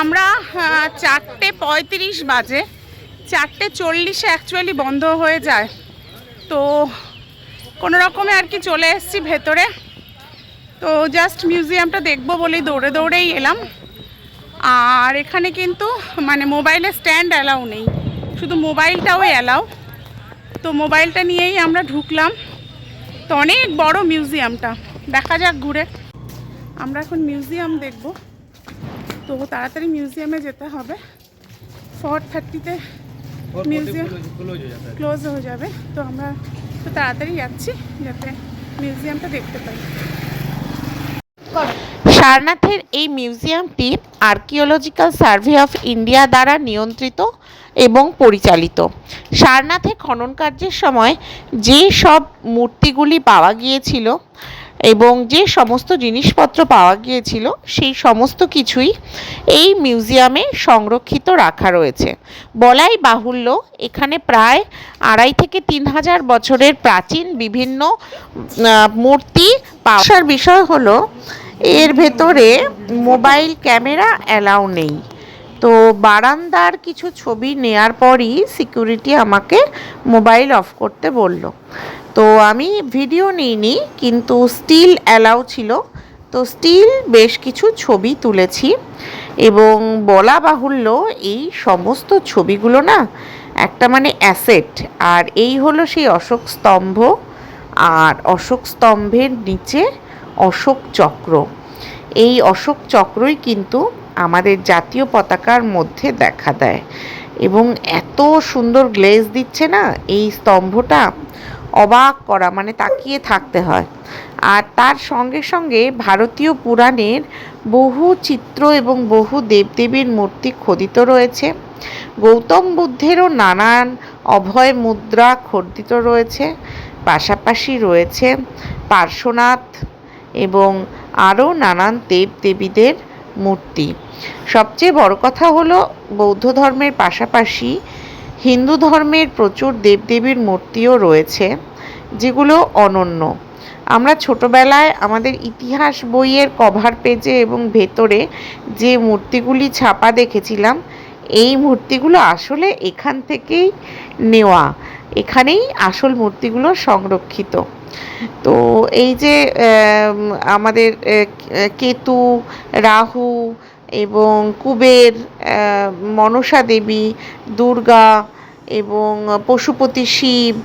আমরা চারটে পঁয়ত্রিশ বাজে। চারটে চল্লিশে অ্যাকচুয়ালি বন্ধ হয়ে যায়। তো কোনো রকমে আর কি চলে এসেছি ভেতরে। তো জাস্ট মিউজিয়ামটা দেখব বলেই দৌড়ে দৌড়েই এলাম। আর এখানে কিন্তু মানে মোবাইলের স্ট্যান্ড অ্যালাউ নেই। শুধু মোবাইলটাও অ্যালাউ তো মোবাইলটা নিয়েই আমরা ঢুকলাম। তো অনেক বড় মিউজিয়ামটা দেখা যাক ঘুরে। আমরা এখন মিউজিয়াম দেখব। তো তাড়াতাড়ি মিউজিয়ামে যেতে হবে। ফোর থার্টিতে মিউজিয়াম ক্লোজ হয়ে যাবে। তো আমরা তো তাড়াতাড়ি যাচ্ছি যাতে মিউজিয়ামটা দেখতে পাই। সারনাথের এই মিউজিয়ামটি আর্কিওলজিক্যাল সার্ভে অফ ইন্ডিয়া দ্বারা নিয়ন্ত্রিত এবং পরিচালিত। সারনাথে খনন কার্যের সময় যে সব মূর্তিগুলি পাওয়া গিয়েছিল এবং যে সমস্ত জিনিসপত্র পাওয়া গিয়েছিল, সেই সমস্ত কিছুই এই মিউজিয়ামে সংরক্ষিত রাখা রয়েছে। বলাই বাহুল্য, এখানে প্রায় আড়াই থেকে তিন হাজার বছরের প্রাচীন বিভিন্ন মূর্তি পাওয়ার বিষয় হলো, এর ভেতরে মোবাইল ক্যামেরা অ্যালাউ নেই। তো বারান্দার কিছু ছবি নেয়ার পরই সিকিউরিটি আমাকে মোবাইল অফ করতে বলল। তো আমি ভিডিও নিইনি, কিন্তু স্টিল অ্যালাউ ছিল। তো স্টিল বেশ কিছু ছবি তুলেছি এবং বলা বাহুল্য এই সমস্ত ছবিগুলো না একটা মানে অ্যাসেট আর এই হলো সেই অশোক স্তম্ভ আর অশোক স্তম্ভের নিচে অশোক চক্র। এই অশোক চক্রই কিন্তু আমাদের জাতীয় পতাকার মধ্যে দেখা দেয়। এবং এত সুন্দর গ্লেজ দিচ্ছে না, এই স্তম্ভটা অবাক করা মানে তাকিয়ে থাকতে হয়। আর তার সঙ্গে সঙ্গে ভারতীয় পুরাণের বহু চিত্র এবং বহু দেবদেবীর মূর্তি খোদিত রয়েছে। গৌতম বুদ্ধেরও নানান অভয় মুদ্রা খোদিত রয়েছে। পাশাপাশি রয়েছে পার্শ্বনাথ এবং আরও নানান দেবদেবীদের মূর্তি। সবচেয়ে বড় কথা হলো বৌদ্ধ ধর্মের পাশাপাশি হিন্দু ধর্মের প্রচুর দেবদেবীর মূর্তিও রয়েছে, যেগুলো অনন্য। আমরা ছোটবেলায় আমাদের ইতিহাস বইয়ের কভার পেজে এবং ভেতরে যে মূর্তিগুলি ছাপা দেখেছিলাম, এই মূর্তিগুলো আসলে এখান থেকেই নেওয়া। এখানেই আসল মূর্তিগুলো সংরক্ষিত। তো এই যে আমাদের কেতু, রাহু এবং কুবের মনসা দেবী, দুর্গা এবং পশুপতি শিব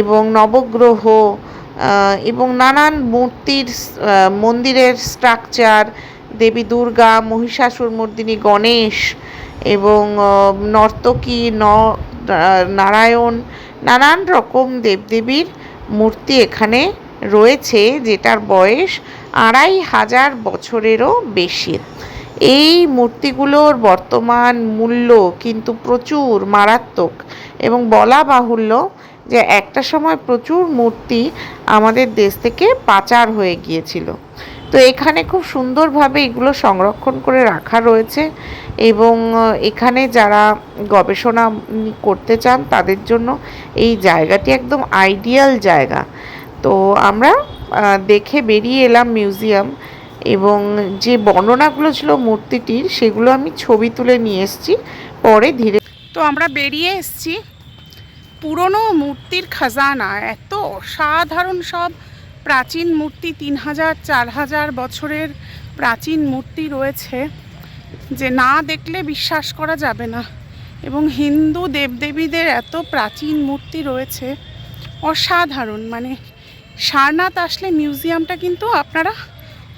এবং নবগ্রহ এবং নানান মূর্তির মন্দিরের স্ট্রাকচার দেবী দুর্গা, মহিষাসুর মর্দিনী গণেশ এবং নর্তকী, ন নারায়ণ, নানান রকম দেবদেবীর মূর্তি এখানে রয়েছে, যেটার বয়স আড়াই হাজার বছরেরও বেশি। এই মূর্তিগুলোর বর্তমান মূল্য কিন্তু প্রচুর মারাত্মক এবং বলা বাহুল্য যে একটা সময় প্রচুর মূর্তি আমাদের দেশ থেকে পাচার হয়ে গিয়েছিল। তো এখানে খুব সুন্দরভাবে এগুলো সংরক্ষণ করে রাখা রয়েছে এবং এখানে যারা গবেষণা করতে চান তাদের জন্য এই জায়গাটি একদম আইডিয়াল জায়গা। তো আমরা দেখে বেরিয়ে এলাম মিউজিয়াম এবং যে বর্ণনাগুলো ছিল মূর্তিটির, সেগুলো আমি ছবি তুলে নিয়ে এসেছি। পরে ধীরে তো আমরা বেরিয়ে এসেছি। পুরনো মূর্তির খাজানা, এত অসাধারণ সব প্রাচীন মূর্তি, তিন হাজার, চার হাজার বছরের প্রাচীন মূর্তি রয়েছে, যে না দেখলে বিশ্বাস করা যাবে না। এবং হিন্দু দেবদেবীদের এত প্রাচীন মূর্তি রয়েছে, অসাধারণ। মানে সারনাথ আসলে মিউজিয়ামটা কিন্তু আপনারা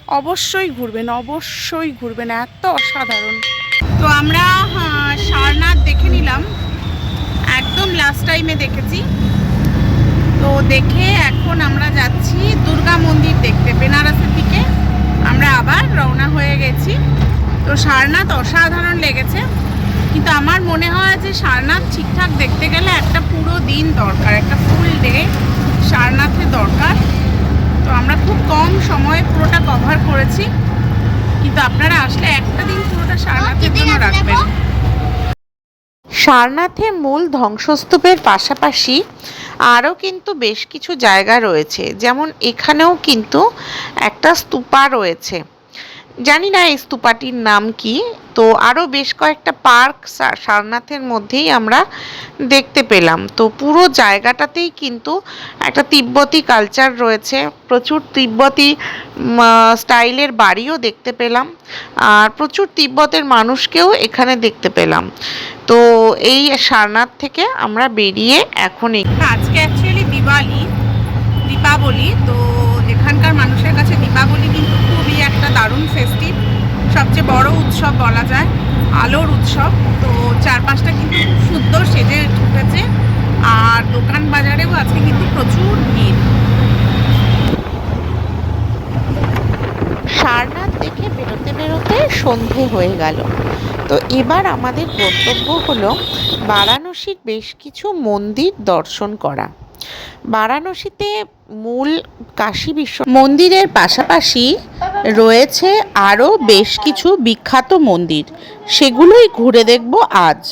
অবশ্যই ঘুরবেন অবশ্যই ঘুরবেন, এত অসাধারণ। তো আমরা সারনাথ দেখে নিলাম। একদম লাস্ট টাইমে দেখেছি। তো দেখে এখন আমরা যাচ্ছি দুর্গা মন্দির দেখতে, বেনারসের দিকে। আমরা আবার রওনা হয়ে গেছি। তো সারনাথ অসাধারণ লেগেছে। কিন্তু আমার মনে হয় যে সারনাথ ঠিকঠাক দেখতে গেলে একটা পুরো দিন দরকার, একটা ফুল ডে সারনাথের দরকার। তো আমরা খুব কম সময়ে পুরোটা কভার করেছি। কিন্তু আপনারা আসলে একটা দিন পুরোটা সারনাথের জন্য রাখবেন? সারনাথে মূল ধ্বংসস্তূপের পাশাপাশি আরও কিন্তু বেশ কিছু জায়গা রয়েছে। যেমন এখানেও কিন্তু একটা স্তূপা রয়েছে। জানি না এই স্তূপাটির নাম কি, তো আরও বেশ কয়েকটা পার্ক সারনাথের মধ্যেই আমরা দেখতে পেলাম। তো পুরো জায়গাটাতেই কিন্তু একটা তিব্বতী কালচার রয়েছে, প্রচুর তিব্বতী স্টাইলের বাড়িও দেখতে পেলাম, আর প্রচুর তিব্বতের মানুষকেও এখানে দেখতে পেলাম। তো এই সারনাথ থেকে আমরা বেরিয়ে এখন আজকে অ্যাকচুয়ালি দিওয়ালি, দীপাবলি, তো এখানকার মানুষের কাছে দীপাবলি কিন্তু খুবই একটা দারুণ ফেস্টিভ সবচেয়ে বড় উৎসব বলা যায়, আলোর উৎসব। তো চারপাশটা কিন্তু সুন্দর সেজে উঠেছে। আর দোকান বাজারেও আজকে কিন্তু প্রচুর ভিড়। সারনাথ দেখে বেরোতে বেরোতে সন্ধে হয়ে গেল। তো এবার আমাদের গন্তব্য হলো বারাণসীর বেশ কিছু মন্দির দর্শন করা। বারাণসীতে মূল কাশী বিশ্ব মন্দিরের পাশাপাশি রয়েছে আরও বেশ কিছু বিখ্যাত মন্দির। সেগুলোই ঘুরে দেখব আজ।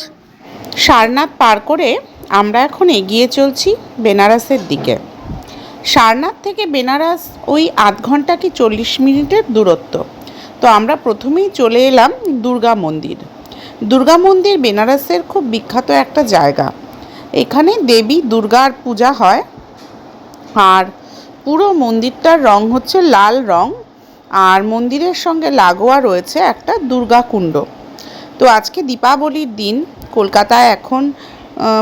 সারনাথ পার করে আমরা এখন এগিয়ে চলছি বেনারসের দিকে। সারনাথ থেকে বেনারস ওই আধ ঘণ্টা কি চল্লিশ মিনিটের দূরত্ব। তো আমরা প্রথমেই চলে এলাম দুর্গা মন্দির। দুর্গা মন্দির বেনারসের খুব বিখ্যাত একটা জায়গা। এখানে দেবী দুর্গার পূজা হয়। আর পুরো মন্দিরটার রং হচ্ছে লাল রং। আর মন্দিরের সঙ্গে লাগোয়া রয়েছে একটা দুর্গা কুণ্ড। তো আজকে দীপাবলির দিন কলকাতায় এখন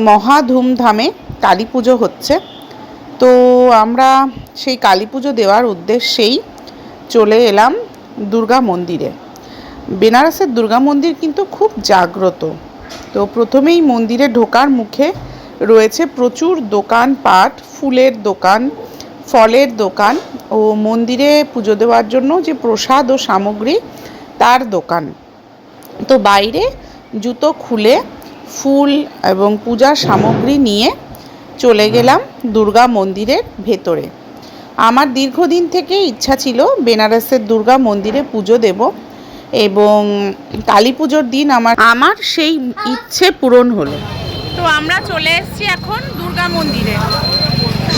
মহা ধুমধামে কালী পুজো হচ্ছে। তো আমরা সেই কালী পুজো দেওয়ার উদ্দেশ্যেই চলে এলাম দুর্গা মন্দিরে। বেনারসের দুর্গা মন্দির কিন্তু খুব জাগ্রত। তো প্রথমেই মন্দিরে ঢোকার মুখে রয়েছে প্রচুর দোকান পাট ফুলের দোকান ফলের দোকান ও মন্দিরে পুজো দেওয়ার জন্য যে প্রসাদ ও সামগ্রী, তার দোকান। তো বাইরে জুতো খুলে ফুল এবং পূজার সামগ্রী নিয়ে চলে গেলাম দুর্গা মন্দিরের ভেতরে। আমার দীর্ঘদিন থেকে ইচ্ছা ছিল বেনারসের দুর্গা মন্দিরে পুজো দেব এবং কালী পুজোর দিন আমার আমার সেই ইচ্ছে পূরণ হলো। তো আমরা চলে এসেছি এখন দুর্গা মন্দিরে।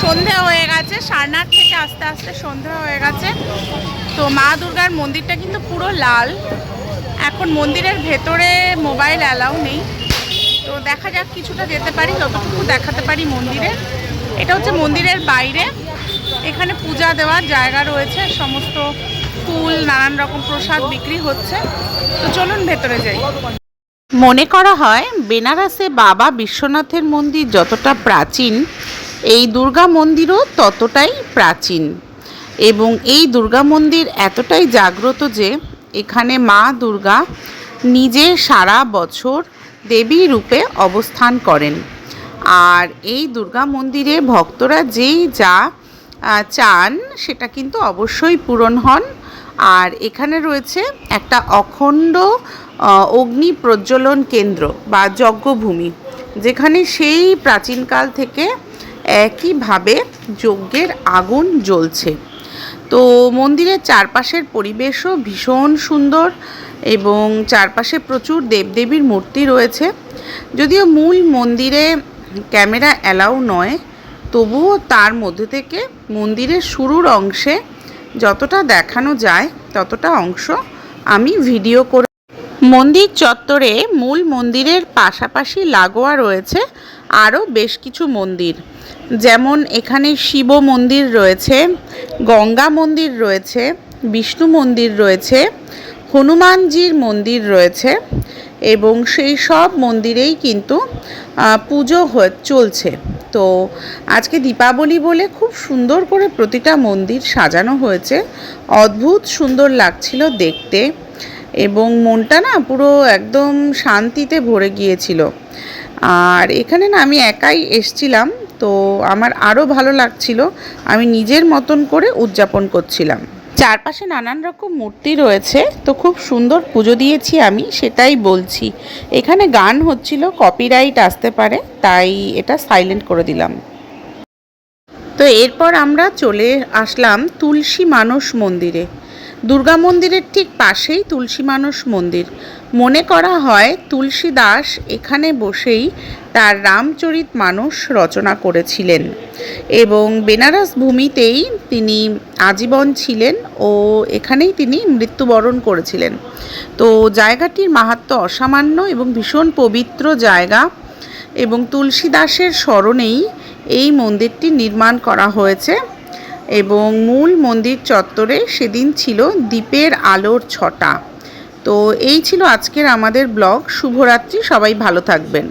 সন্ধে হয়ে গেছে, সারনাথ থেকে আস্তে আস্তে সন্ধ্যা হয়ে গেছে। তো মা দুর্গার মন্দিরটা কিন্তু পুরো লাল। এখন মন্দিরের ভেতরে মোবাইল অ্যালাউ নেই। তো দেখা যাক কিছুটা যেতে পারি, যতটুকু দেখাতে পারি মন্দিরে। এটা হচ্ছে মন্দিরের বাইরে। এখানে পূজা দেওয়ার জায়গা রয়েছে, সমস্ত ফুল, নানান রকম প্রসাদ বিক্রি হচ্ছে। তো চলুন ভেতরে যাই। মনে করা হয়, বেনারসে বাবা বিশ্বনাথের মন্দির যতটা প্রাচীন এই দুর্গা মন্দিরও ততটাই প্রাচীন এবং এই দুর্গা মন্দির এতটাই জাগ্রত যে এখানে মা দুর্গা নিজে সারা বছর দেবী রূপে অবস্থান করেন। আর এই দুর্গা মন্দিরে ভক্তরা যেই যা চান সেটা কিন্তু অবশ্যই পূরণ হন। আর এখানে রয়েছে একটা অখণ্ড অগ্নি প্রজ্বলন কেন্দ্র বা যজ্ঞভূমি, যেখানে সেই প্রাচীনকাল থেকে একইভাবে যজ্ঞের আগুন জ্বলছে। তো মন্দিরের চারপাশের পরিবেশও ভীষণ সুন্দর এবং চারপাশে প্রচুর দেবদেবীর মূর্তি রয়েছে। যদিও মূল মন্দিরে ক্যামেরা অ্যালাউ নয়, তবুও তার মধ্যে থেকে মন্দিরের শুরুর অংশে যতটা দেখানো যায়, ততটা অংশ আমি ভিডিও করে মন্দির চত্বরে মূল মন্দিরের পাশাপাশি লাগোয়া রয়েছে আরও বেশ কিছু মন্দির। যেমন এখানে শিব মন্দির রয়েছে, গঙ্গা মন্দির রয়েছে, বিষ্ণু মন্দির রয়েছে, হনুমানজির মন্দির রয়েছে এবং সেই সব মন্দিরেই কিন্তু পুজো চলছে। তো আজকে দীপাবলি বলে খুব সুন্দর করে প্রতিটা মন্দির সাজানো হয়েছে। অদ্ভুত সুন্দর লাগছিল দেখতে এবং মনটা না পুরো একদম শান্তিতে ভরে গিয়েছিল। আর এখানে না আমি একাই এসছিলাম তো আমার আরও ভালো লাগছিল। আমি নিজের মতন করে উদযাপন করছিলাম। চারপাশে নানান রকম মূর্তি রয়েছে, তো খুব সুন্দর পুজো দিয়েছি আমি, সেটাই বলছি। এখানে গান হচ্ছিল কপিরাইট আসতে পারে, তাই এটা সাইলেন্ট করে দিলাম। তো এরপর আমরা চলে আসলাম তুলসী মানস মন্দিরে। দুর্গা মন্দিরের ঠিক পাশেই তুলসী মানস মন্দির। মনে করা হয় তুলসী দাস এখানে বসেই তার রামচরিত মানস রচনা করেছিলেন এবং বেনারস ভূমিতেই তিনি আজীবন ছিলেন ও এখানেই তিনি মৃত্যুবরণ করেছিলেন। তো জায়গাটির মাহাত্ম্য অসামান্য এবং ভীষণ পবিত্র জায়গা এবং তুলসী দাসের স্মরণেই এই মন্দিরটি নির্মাণ করা হয়েছে। এবং মূল মন্দির চত্বরে সেদিন ছিল দ্বীপের আলোর ছটা। তো এই ছিল আজকের আমাদের ব্লগ। শুভরাত্রি, সবাই ভালো থাকবেন।